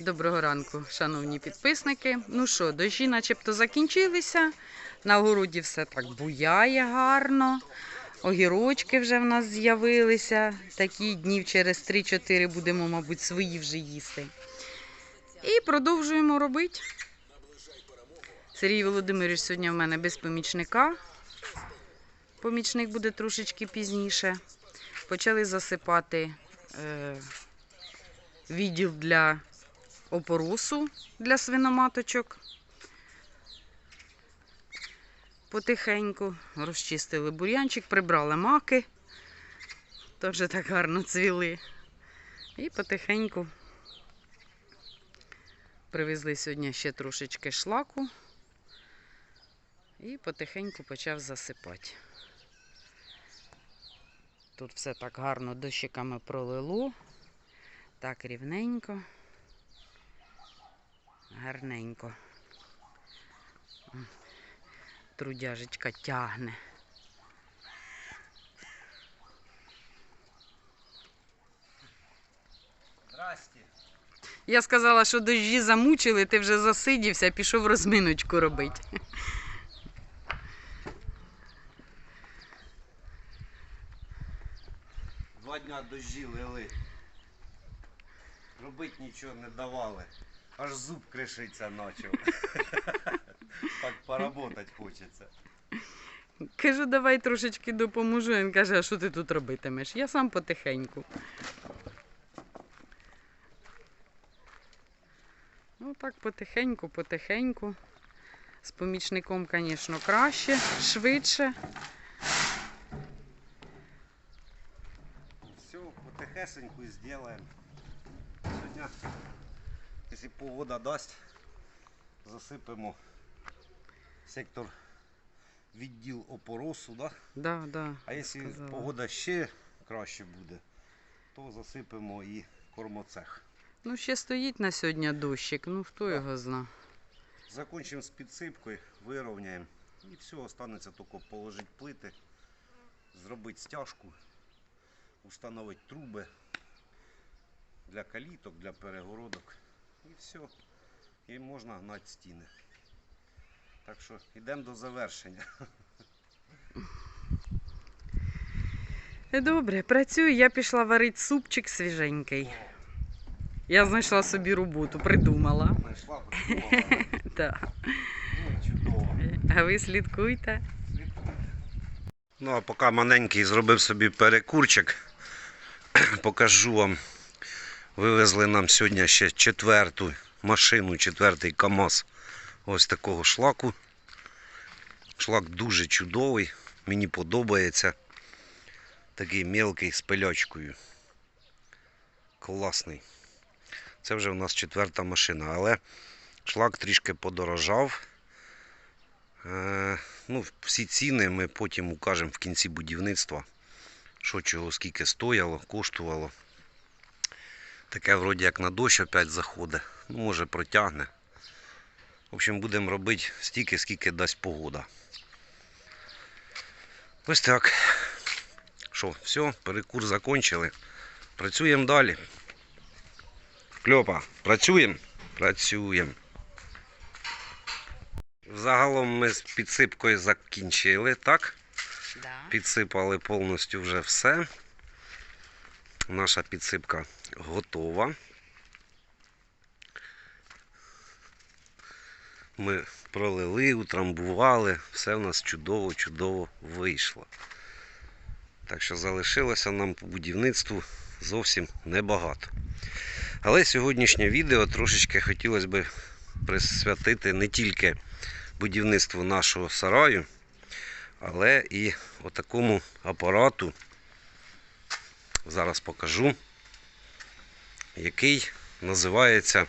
Доброго ранку, шановні підписники. Ну що, дощі начебто закінчилися. На городі все так буяє гарно. Огірочки вже в нас з'явилися. Такі днів через 3-4 будемо, мабуть, свої вже їсти. І продовжуємо робити. Сергій Володимирович сьогодні в мене без помічника. Помічник буде трошечки пізніше. Почали засипати е, відділ для опоросу для свиноматочок. Потихеньку розчистили бур'янчик, прибрали маки, теж так гарно цвіли. І потихеньку привезли сьогодні ще трошечки шлаку і потихеньку почав засипати. Тут все так гарно дощиками пролило, так рівненько гарненько. Трудяжечка тягне. Здрасте. Я сказала, що дощі замучили, ти вже засидівся, пішов розминочку робити. Два дня дожі лили. Робити нічого не давали. Аж зуб кришиться почав. так поработати хочеться. Кажу, давай трошечки допоможу. Він каже, а що ти тут робитимеш? Я сам потихеньку. Ну так, потихеньку, потихеньку. З помічником, звісно, краще, швидше. Все, потихесеньку зробимо. Сьогодні, якщо погода дасть, засипемо сектор відділ опоросу, да? Да, да, А якщо сказала. погода ще краще буде, то засипемо і кормоцех. Ну, ще стоїть на сьогодні дощик, ну хто його зна. Закончимо з підсипкою, вирівняємо. І все, останеться тільки положити плити, зробити стяжку, установити труби для каліток, для перегородок. І все. І можна гнати стіни. Так що йдемо до завершення. Добре, працюю, я пішла варити супчик свіженький. Я знайшла собі роботу, придумала. Знайшла, придумала. Так. Ну, чудово. А ви слідкуйте. Ну, а поки маленький зробив собі перекурчик, покажу вам. Вивезли нам сьогодні ще четверту машину, четвертий КАМАЗ ось такого шлаку. Шлак дуже чудовий, мені подобається. Такий мелкий з пилячкою. Класний. Це вже у нас четверта машина, але шлак трішки подорожав. Е, ну, всі ціни ми потім укажемо в кінці будівництва. Що чого, скільки стояло, коштувало. Таке вроді як на дощ опять заходить. Ну, може протягне. В общем, будемо робити стільки, скільки дасть погода. Ось так. Що, все, перекур закончили. Працюємо далі. Кльопа, працюємо? Працюємо. Загалом ми з підсипкою закінчили, так? Да. Підсипали повністю вже все. Наша підсипка готова. Ми пролили, утрамбували, все в нас чудово-чудово вийшло. Так що залишилося нам по будівництву зовсім небагато. Але сьогоднішнє відео трошечки хотілося б присвятити не тільки будівництву нашого сараю, але і отакому апарату, зараз покажу, який називається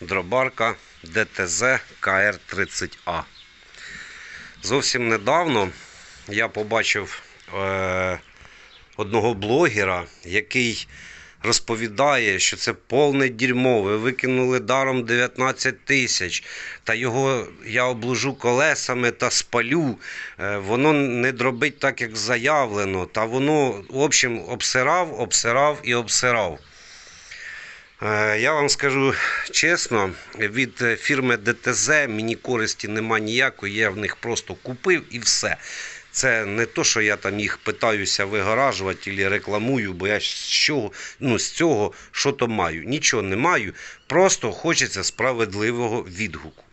дробарка ДТЗ КР-30А. Зовсім недавно я побачив е, одного блогера, який розповідає, що це повне дерьмо. Ви викинули даром 19 тисяч. Та його я обложу колесами та спалю. Е, Воно не дробить так, як заявлено. Та воно, в общем, обсирав, обсирав і обсирав. Е, Я вам скажу чесно, від фірми ДТЗ мені користі нема ніякої, я в них просто купив і все. Це не то, що я там їх питаюся вигаражувати або рекламую, бо я з чого, ну, з цього що то маю. Нічого не маю, просто хочеться справедливого відгуку.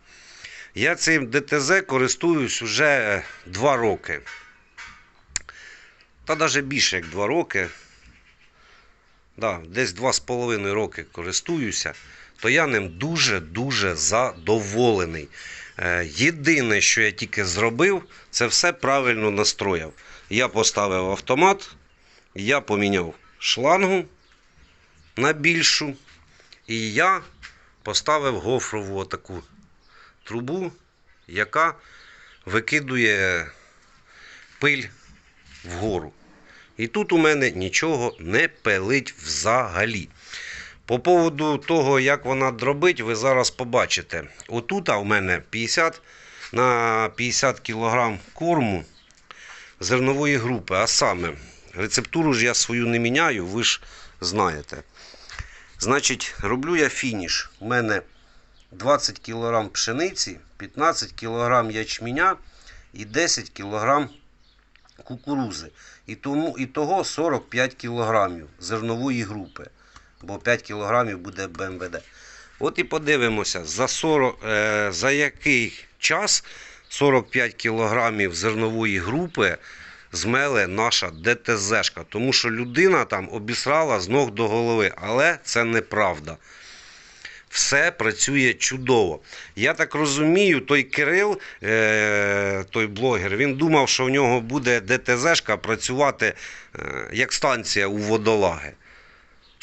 Я цим ДТЗ користуюсь вже два роки. Та навіть більше як два роки. Да, десь два з половиною роки користуюся, то я ним дуже-дуже задоволений. Е, Єдине, що я тільки зробив, це все правильно настроїв. Я поставив автомат, я поміняв шлангу на більшу, і я поставив гофрову таку трубу, яка викидує пиль вгору. І тут у мене нічого не пилить взагалі. По поводу того, як вона дробить, ви зараз побачите. Отут у мене 50 на 50 кг корму зернової групи. А саме, рецептуру ж я свою не міняю, ви ж знаєте. Значить, роблю я фініш. У мене 20 кг пшениці, 15 кг ячменя і 10 кг кукурузи. І, тому, і того 45 кілограмів зернової групи, бо 5 кілограмів буде БМВД. От і подивимося, за, 40, е, за який час 45 кілограмів зернової групи змеле наша ДТЗшка. Тому що людина там обісрала з ног до голови, але це неправда. Все працює чудово. Я так розумію, той Кирил, е, той блогер, він думав, що в нього буде ДТЗшка працювати е, як станція у водолаги.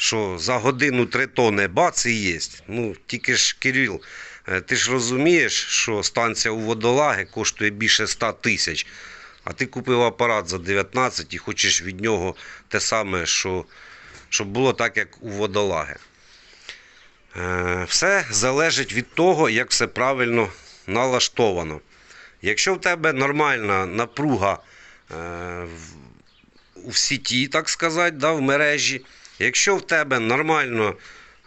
Що за годину три тони бац і є. Ну, тільки ж Кирил, е, ти ж розумієш, що станція у водолаги коштує більше 100 тисяч. А ти купив апарат за 19 і хочеш від нього те саме, що, щоб було так, як у водолаги. Е, Все залежить від того, як все правильно налаштовано. Якщо в тебе нормальна напруга е, в- сіті, так сказати, да, в мережі, якщо в тебе нормально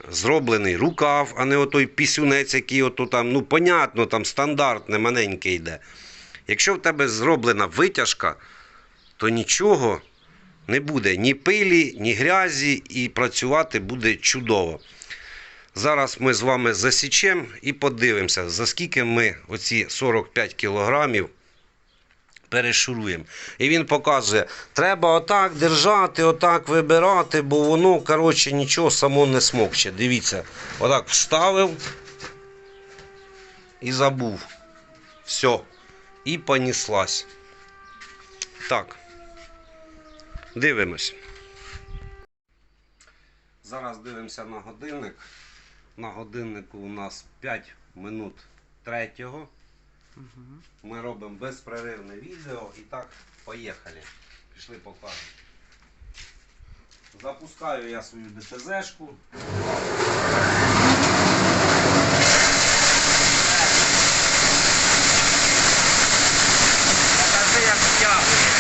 зроблений рукав, а не отой пісюнець, який ото там, ну, понятно, там стандартне, маленьке йде. Якщо в тебе зроблена витяжка, то нічого не буде ні пилі, ні грязі, і працювати буде чудово. Зараз ми з вами засічемо і подивимося, за скільки ми оці 45 кілограмів перешуруємо. І він показує, треба отак держати, отак вибирати, бо воно, коротше, нічого само не смокче. Дивіться, отак вставив і забув. Все. І поніслась. Так. Дивимось. Зараз дивимося на годинник. На годиннику у нас 5 минут третього. Ми робимо безперервне відео і так, поїхали. Пішли покажемо. Запускаю я свою ДТЗшку. Покажи, як втягує.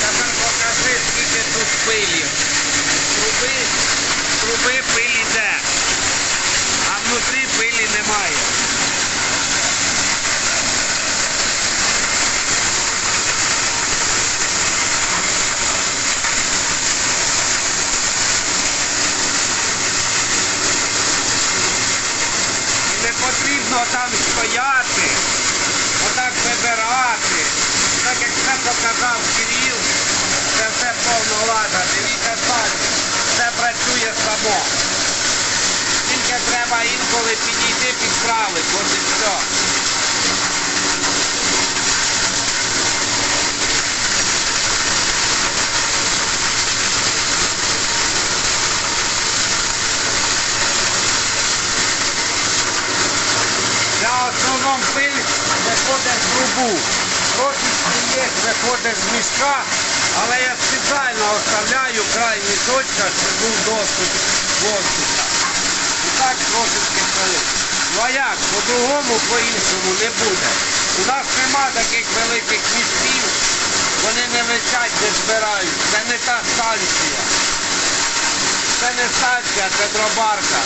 Тепер покажи, скільки тут пилі. Труби, труби пиль йде, а внутрі пилі немає. І не потрібно там стояти, отак вибирати. Так як це показав Кирил, це все повно лада. Дивіться самі, все працює само. Тільки інколи підійти підправити, от і все. Я в основному пиль виходить з трубу. Трошечки є, виходить з мішка, але я спеціально оставляю крайній точка, щоб був доступ воздуха. Так трошечки коли. Ну а як? По-другому, по-іншому не буде. У нас нема таких великих містів, вони не летять, не збирають. Це не та станція. Це не станція, це дробарка.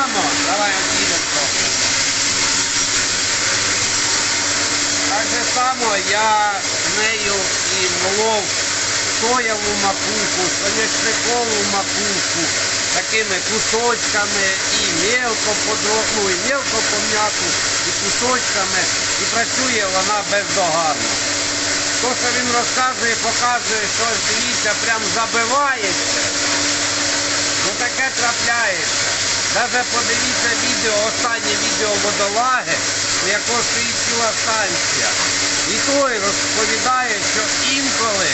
Само, давай отсюда трохи. Так же само я з нею і молов соєву макуху, соняшникову макуху, такими кусочками і мелко подро- ну, і мелко по м'яку, і кусочками, і працює вона бездогарно. То, що він розказує, показує, що дивіться, прям забивається. Ну таке трапляється. Даже подивіться відео, останнє відео водолаги, у якого стоїть ціла станція. І той розповідає, що інколи,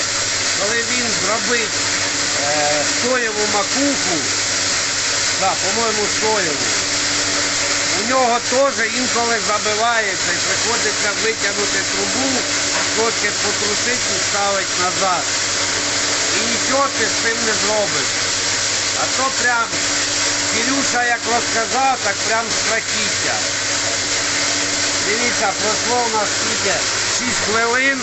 коли він зробить е, соєву макуху, да, по-моєму, соєву, у нього теж інколи забивається і приходиться витягнути трубу, трошки потрусити і ставити назад. І нічого ти з цим не зробиш. А то прям Кирюша як розказав, так прям страхіття. Дивіться, пройшло у нас скільки 6 хвилин.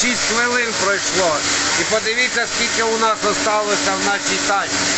6 хвилин пройшло. І подивіться, скільки у нас залишилося в нашій тачці.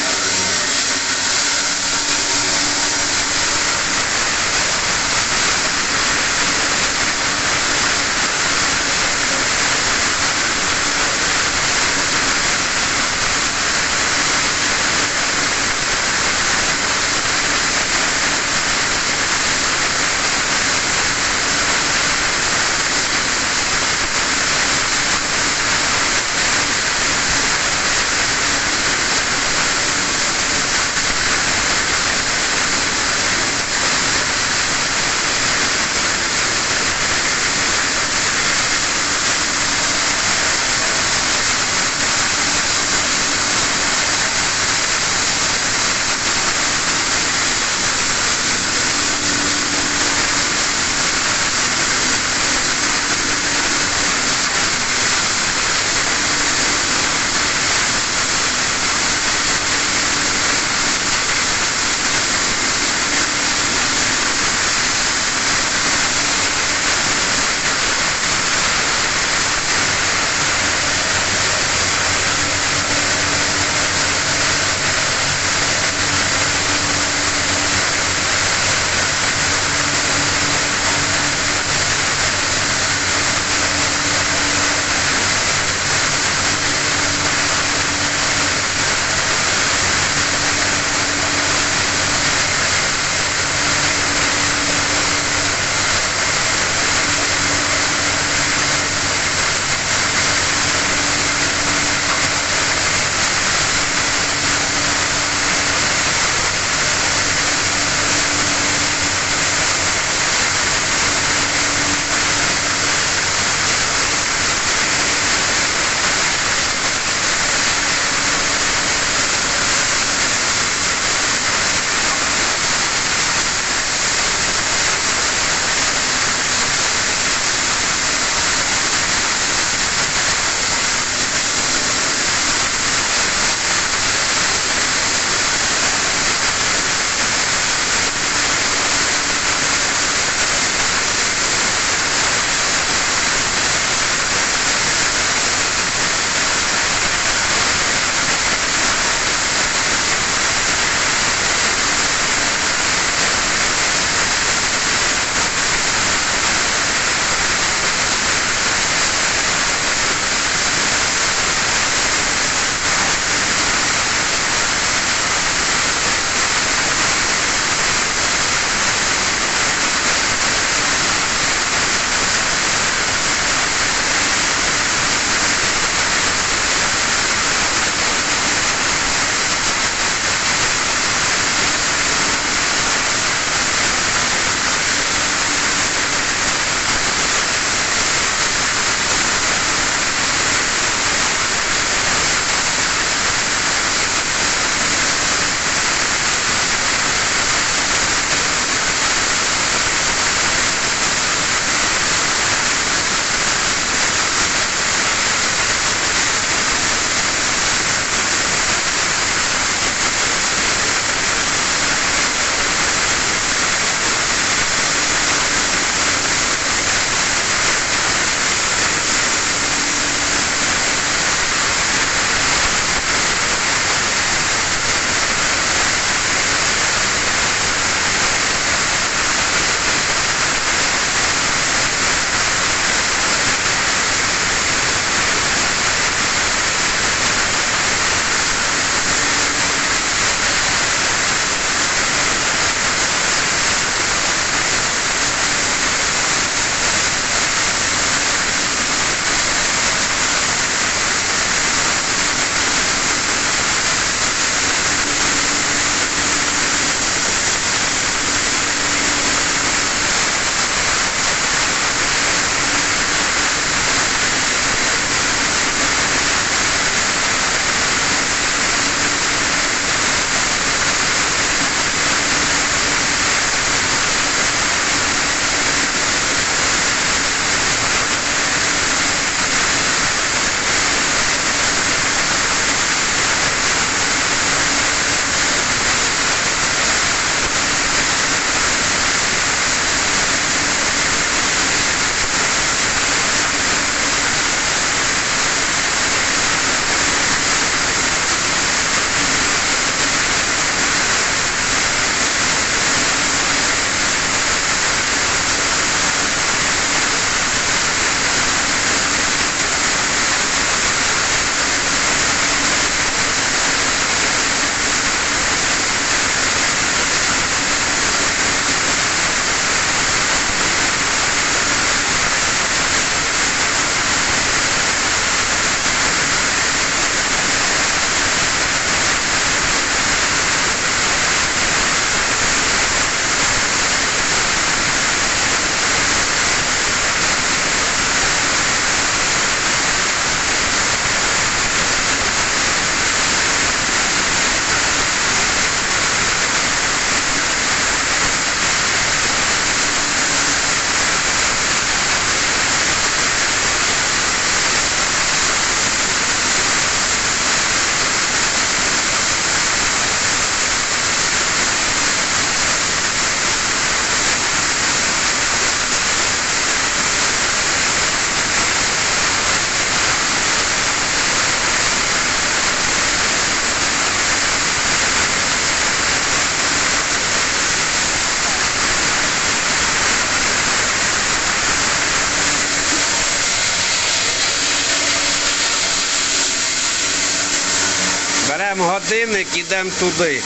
Годинник, ідемо туди.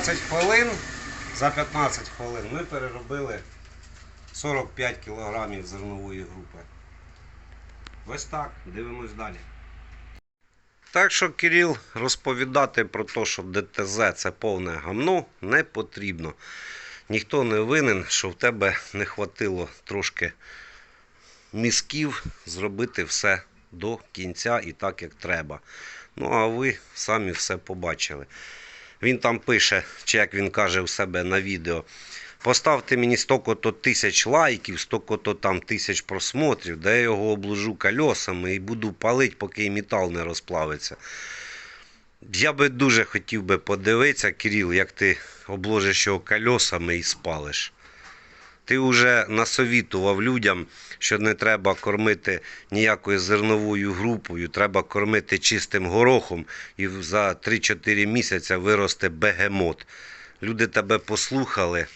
15 хвилин. За 15 хвилин ми переробили 45 кілограмів зернової групи. Ось так, дивимось далі. Так що, Кирил, розповідати про те, що ДТЗ це повне гамно, не потрібно. Ніхто не винен, що в тебе не хватило трошки мізків зробити все до кінця і так, як треба. Ну, а ви самі все побачили. Він там пише, чи як він каже у себе на відео. Поставте мені столько-то тисяч лайків, столько-то там тисяч просмотрів, де я його обложу кольосами і буду палити, поки і метал не розплавиться. Я би дуже хотів би подивитися, Кирил, як ти обложиш його кольосами і спалиш. Ти вже насовітував людям, що не треба кормити ніякою зерновою групою, треба кормити чистим горохом, і за 3-4 місяці виросте бегемот. Люди тебе послухали,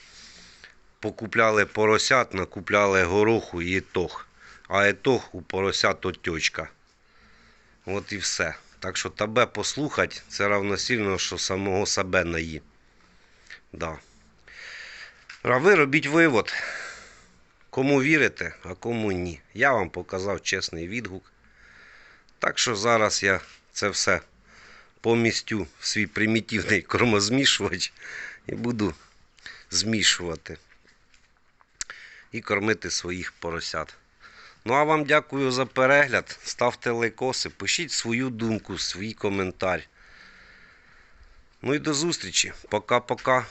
покупляли поросят, накупляли гороху і етох. А етох у поросят отьочка. От і все. Так що тебе послухати, це равносильно, що самого себе наї. Да. А ви робіть вивод. Кому вірите, а кому ні. Я вам показав чесний відгук. Так що зараз я це все помістю в свій примітивний кормозмішувач і буду змішувати і кормити своїх поросят. Ну а вам дякую за перегляд. Ставте лайкоси, пишіть свою думку, свій коментар. Ну і до зустрічі. Пока-пока.